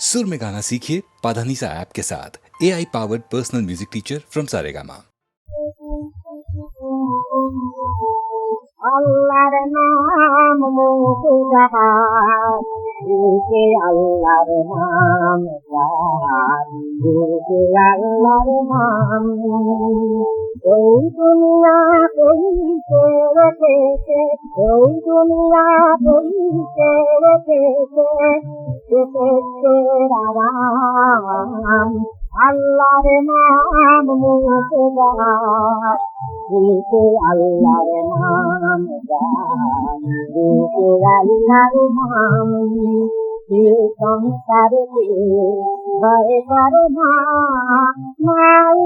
सुर में गाना सीखिए पाधानीसा ऐप के साथ। A I powered personal music teacher from Saregama कोई दुनिया, कोई तेरे कोई दुनिया, कोई तेरे রাম, আল্লাহর নাম মুখে বুকে আল্লাহর নাম বুকে আল্লাহর নাম সংসারে ভয় করে না নাই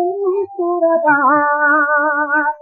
সুরদার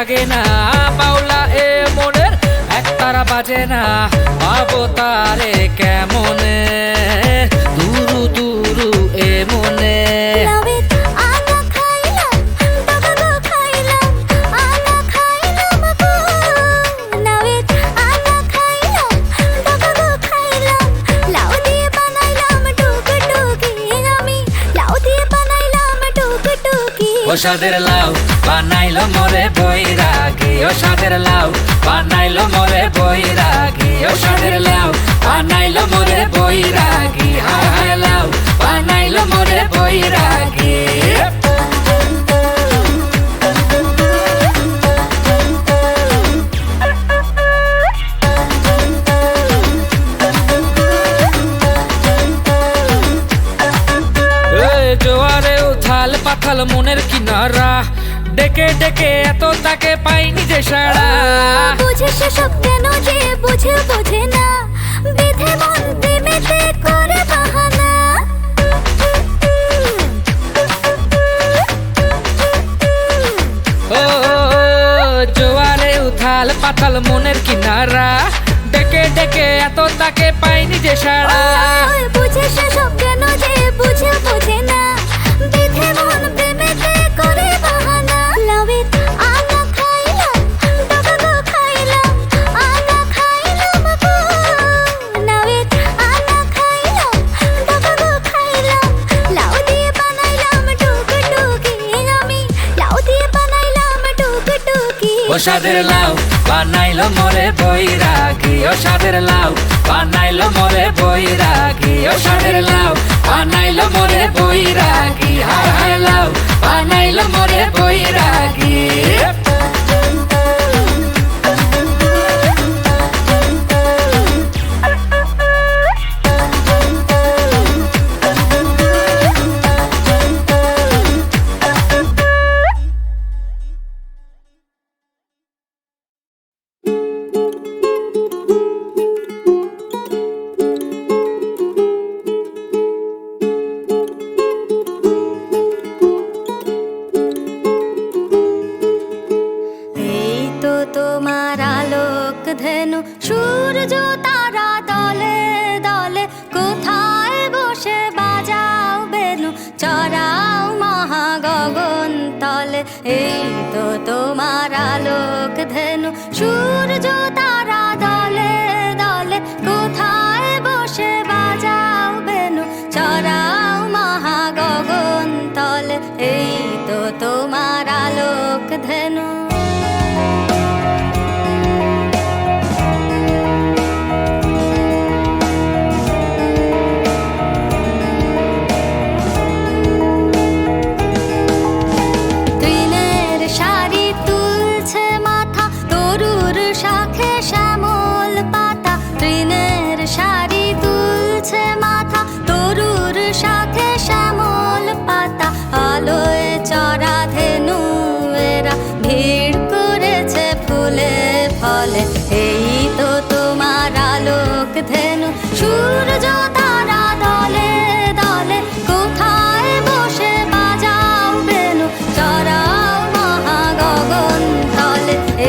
জাগে না। বাউলা এ মনের এক তারা বাজে না। পাবো তারে কেমনে? টুকটুকি ও সাদের লাউ বানাইলো মরে বৈরাগী। ওষাদের লাউ বানাইলো মরে বৈরাগী। ওষাদের লাউ বানাইলো মরে বৈরাগী। হায় হায় লাউ বানাইলো মরে বৈরাগী। উথাল মনের কিনারা। ডেকে ডেকে এত তাকে পাইনি যে সারা বুঝে সে সব কেন যে বুঝে বোঝে না। বেঁধে মন প্রেমেতে করে বাহানা। ও জোয়ারে উথাল পাথাল মনের কিনারা। ডেকে ডেকে এত তাকে পাইনি যে সারা বুঝে সে সব সাদের লাউ, বানাইলো মরে বইরা ও সাদের লাউ, বানাইলো মরে বইরা ও সাদের লাউ, বানাইলো বইরা বৈরাগী। হায় হায় লাউ, বানাইলো মরে বইরা এই ধেনু সূর্য সূর্য তারা দলে দলে বসে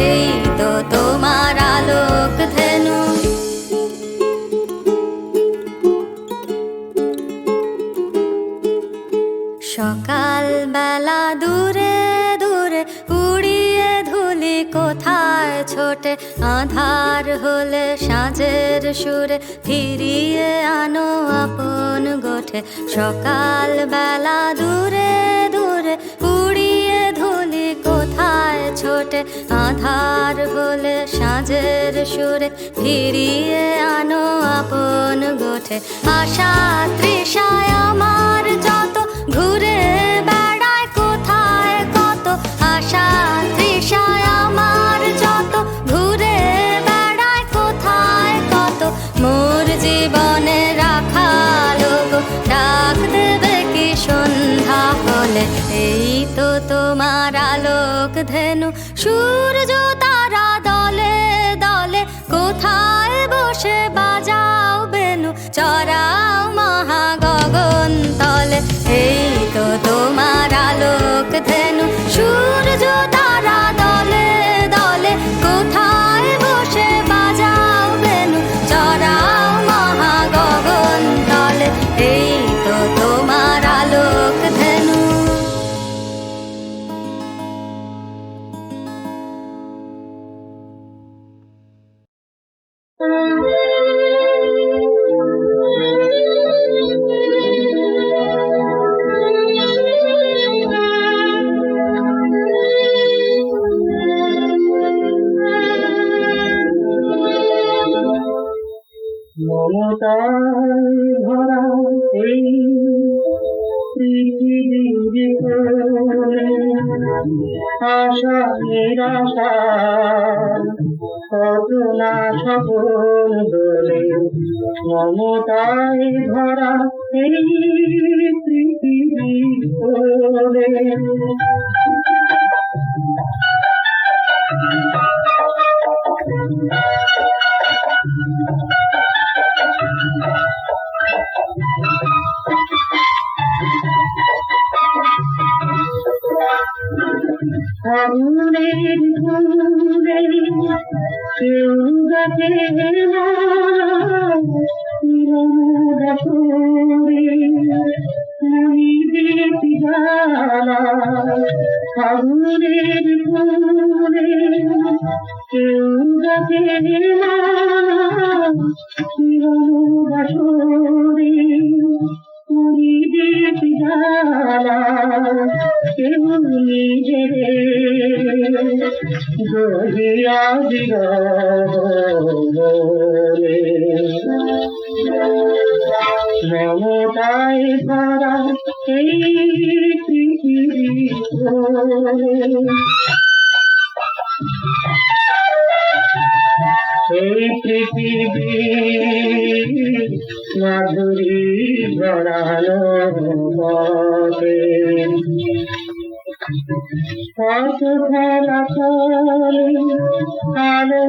এই তো তোমার ধেনু। সকাল বেলা দূরে দূরে ছোটে আধার হলে সাঁঝের সুরে ফিরিয়ে আনো আপন গোঠে। সকাল বেলা দূরে দূরে উড়িয়ে ধুলি কোথায় ছোটে। আধার হলে সাঁঝের সুরে ফিরিয়ে আনো আপন গোঠে। আশা তৃষায় আমার যত, ঘুরে বেড়ায় কোথায় কত। আশা ধেনু, সূর্য তারা দলে দলে, কোথায় বসে বাজাও বেনু, চড়াও মহাগগন তলে। এই তো তোমার আলোক ধেনু, সূর্য তারা দলে দলে, কোথায় আশা নিরাশা কত না সপন দোলে মমতায় ভরা এই পৃথিবীর কোলে আগুনের ফুলে কেউ গাছে আগুনের ফুলে কেউ গাছে কেউ নিজের বলে। মমতায় ভরা মাধুরী গড়ানো পথে চলে আলো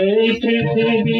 এই পৃথিবী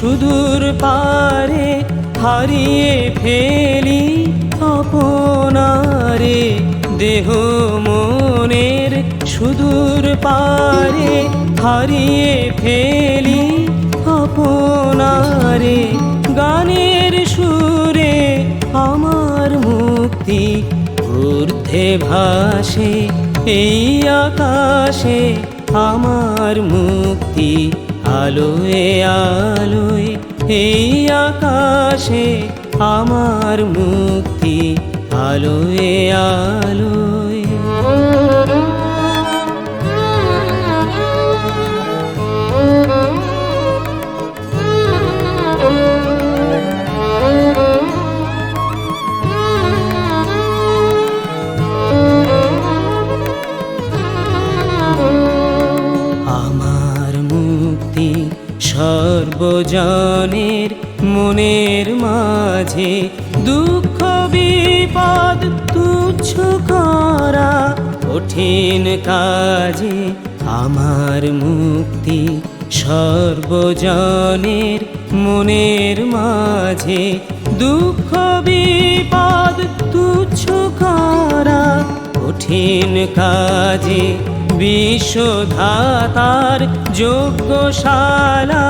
সুদূর পারে হারিয়ে ফেলি আপনারে। দেহ মনের সুদূর পারে হারিয়ে ফেলি আপনারে। গানের সুরে আমার মুক্তি ঊর্ধ্বে ভাসে, এই আকাশে আমার মুক্তি আলোয় আলোয় এই আকাশে আমার মুক্তি। আলোয় আলোয় সর্বজনের মনের মাঝে দুঃখ, বিপদ তুচ্ছ করা কঠিন কাজে আমার মুক্তি সর্বজনের মনের মাঝে দুঃখ, বিপদ তুচ্ছ করা কঠিন কাজে বিশ্বধাতার যোগ্যশালা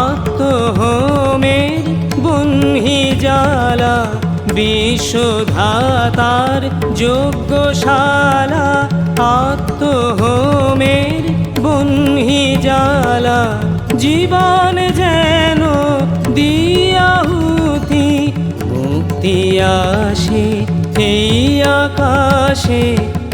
আত্মহোমের বন্হি জালা বিশ্বধাতার যোগ্যশালা আত্মহোমের বন্হি জালা জীবন যেন দিয়াহুতি, মুক্তি আসে এই আকাশে।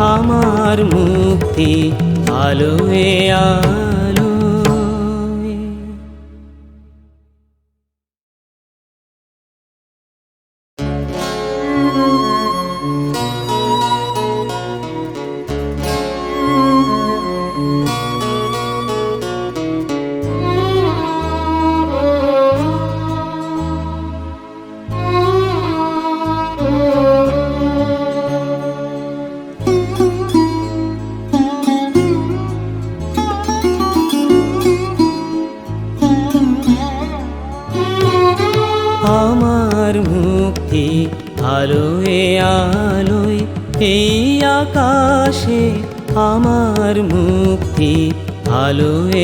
আমার মুক্তি আলোয়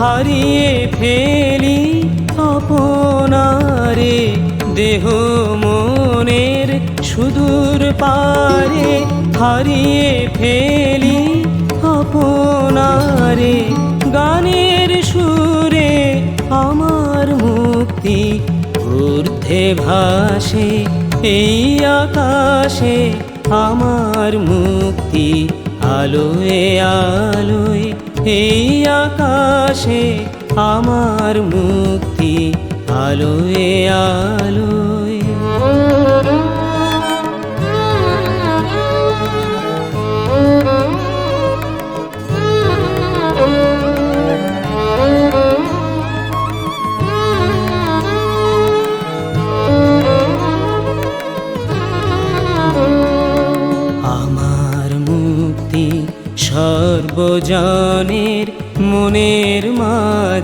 হারিয়ে ফেলি আপনারে। দেহ মনের সুদূর পারে হারিয়ে ফেলি আপনারে। গানের সুরে আমার মুক্তি ঊর্ধ্বে ভাসে, এই আকাশে আমার মুক্তি আলোয় আলোয় এই আকাশে আমার মুক্তি আলোয়ে আলোয়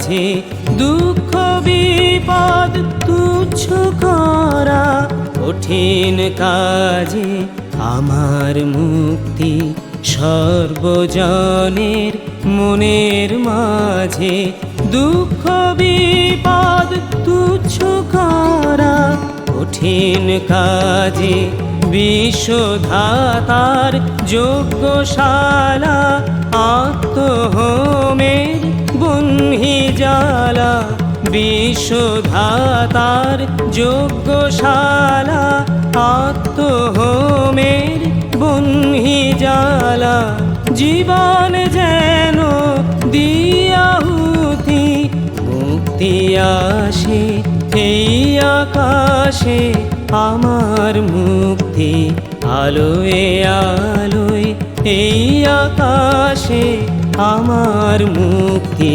মাঝে দুঃখ, বিপদ তুচ্ছ করা কঠিন কাজে আমার মুক্তি সর্বজনের মনের মাঝে দুঃখ, বিপদ তুচ্ছ করা কঠিন কাজে বিশ্বধাতার যোগ্যশালা আত্মহোমের বন্হি জালা, বিশ্বধাতার যোগ্যশালা আত্মহোমের বন্হি জালা, জীবন যেন দিয়াহুতি, মুক্তি আসে এই আকাশে, আমার মুক্তি আলোয় আলোয়, এই আকাশে, আমার মুক্তি